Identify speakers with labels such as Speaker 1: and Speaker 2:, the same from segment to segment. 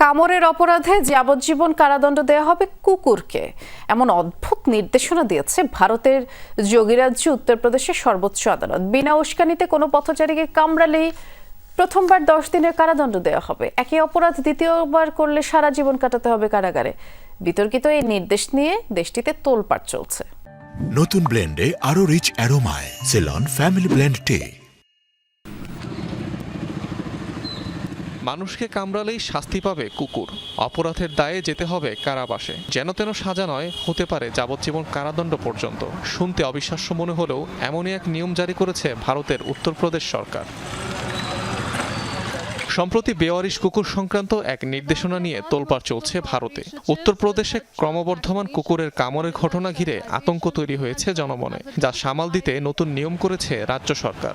Speaker 1: কামড়ের অপরাধে যাবজ্জীবন কারাদণ্ড দেওয়া হবে কুকুরকে। এমন অদ্ভুত নির্দেশনা দিয়েছে ভারতের যোগীরাজ্য উত্তরপ্রদেশের সর্বোচ্চ আদালত। বিনা উস্কানিতে কোনো পথচারীকে কামড়ালেই প্রথমবার দশ দিনের কারাদণ্ড দেওয়া হবে। একই অপরাধ দ্বিতীয়বার করলে সারা জীবন কাটাতে হবে কারাগারে। বিতর্কিত এই নির্দেশ নিয়ে দেশটিতে তোলপাড় চলছে।
Speaker 2: নতুন ব্লেন্ডে আরও রিচ অ্যারোমায়। সেলন ফ্যামিলি ব্লেন্ড টে।
Speaker 3: মানুষকে কামড়ালেই শাস্তি পাবে কুকুর। অপরাধের দায়ে যেতে হবে কারাবাসে। যেন তেন সাজা নয়, হতে পারে যাবজ্জীবন কারাদণ্ড পর্যন্ত। শুনতে অবিশ্বাস্য মনে হলেও এমনই এক নিয়ম জারি করেছে ভারতের উত্তরপ্রদেশ সরকার। সম্প্রতি বেওয়ারিশ কুকুর সংক্রান্ত এক নির্দেশনা নিয়ে তোলপাড় চলছে ভারতে। উত্তরপ্রদেশে ক্রমবর্ধমান কুকুরের কামড়ের ঘটনা ঘিরে আতঙ্ক তৈরি হয়েছে জনমনে, যা সামাল দিতে নতুন নিয়ম করেছে রাজ্য সরকার।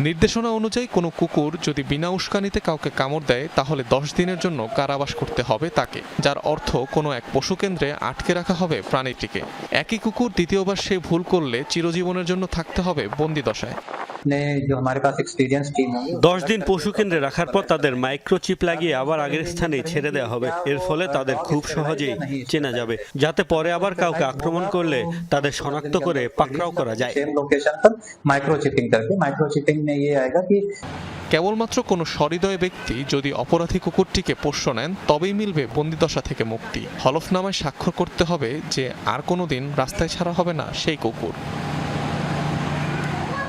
Speaker 3: নির্দেশনা অনুযায়ী কোনো কুকুর যদি বিনা উস্কানিতে কাউকে কামড় দেয়, তাহলে দশ দিনের জন্য কারাবাস করতে হবে তাকে, যার অর্থ কোনো এক পশু কেন্দ্রে আটকে রাখা হবে প্রাণীটিকে। একই কুকুর দ্বিতীয়বার সে ভুল করলে চিরজীবনের জন্য থাকতে হবে বন্দিদশায়
Speaker 4: ने जो हमारे पास एक्सपीरियंस टीम होगी
Speaker 5: দশ দিন পশু কেন্দ্রে রাখার পর তাদের মাইক্রোচিপ লাগিয়ে আবার আগের স্থানে ছেড়ে দেওয়া হবে এর ফলে তাদের খুব সহজেই চেনা যাবে যাতে পরে আবার কাউকে আক্রমণ করলে তাদের শনাক্ত করে পাকড়াও করা যায়
Speaker 4: सेम लोकेशन पर माइक्रो चिपिंग करके माइक्रो चिपिंग में ये आएगा कि
Speaker 3: কেবলমাত্র কোনো সহৃদয় ব্যক্তি যদি অপরাধী কুকুরটিকে পোষ্য নেন তবেই মিলবে বন্দিদশা থেকে মুক্তি হলফনামায় স্বাক্ষর করতে হবে যে আর কোনো দিন রাস্তায় ছাড়া হবে না সেই কুকুর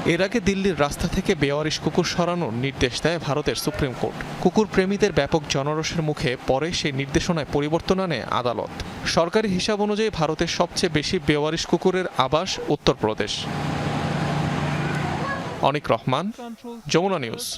Speaker 3: এর আগে দিল্লির রাস্তা থেকে বেওয়ারিশ কুকুর সরানোর নির্দেশ দেয় ভারতের সুপ্রিম কোর্ট। কুকুর প্রেমীদের ব্যাপক জনরোষের মুখে পরে সেই নির্দেশনায় পরিবর্তন আনে আদালত। সরকারি হিসাব অনুযায়ী ভারতের সবচেয়ে বেশি বেওয়ারিশ কুকুরের আবাস উত্তরপ্রদেশ। অনিক রহমান, যমুনা নিউজ।